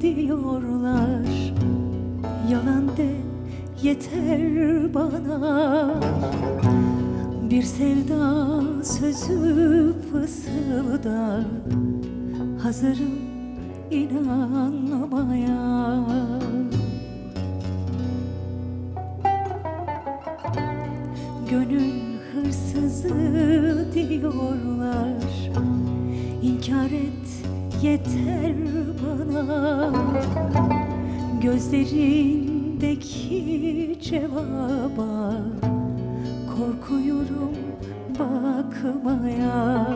diyorlar. Yalan de yeter bana. Bir sevda sözü fısılda. Hazırım inanmaya Gönül hırsızı diyorlar. İnkar et yeter bana. Gözlerindeki cevaba Korkuyorum bakmaya.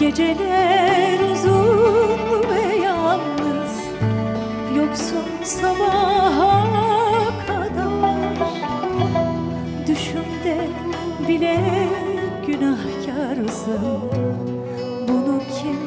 Geceler uzun ve yalnız Yoksun sabaha kadar Düşümde bile günahkarsın. Bunu kim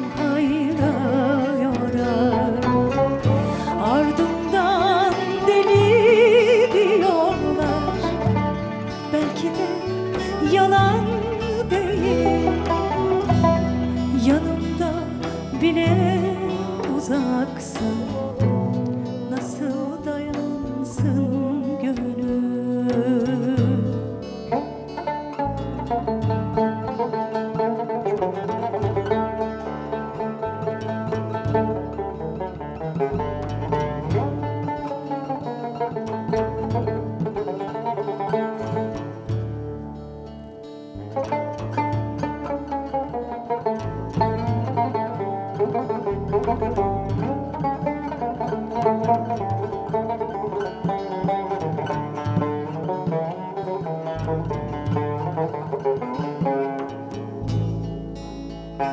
Çok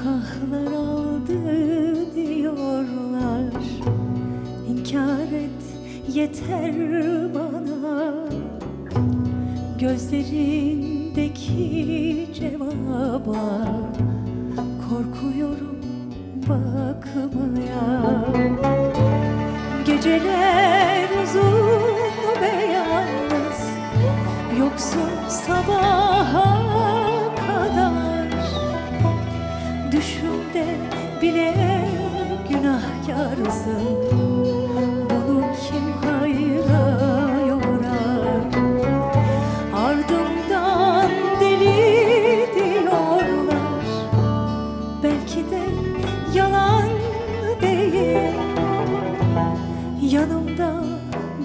ahlar aldı diyorlar. İnkar et yeter bana Gözlerindeki cevaba Korkuyorum bakmaya. Geceler uzun ve yalnız Yoksun sabaha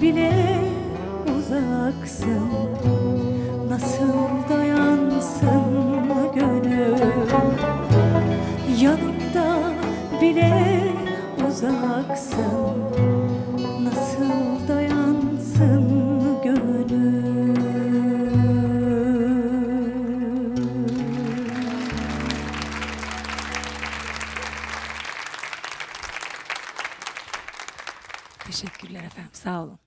bile uzaksın Nasıl dayansın gönül Yanımda bile uzaksın Nasıl dayansın gönül Teşekkürler efendim. Sağ olun.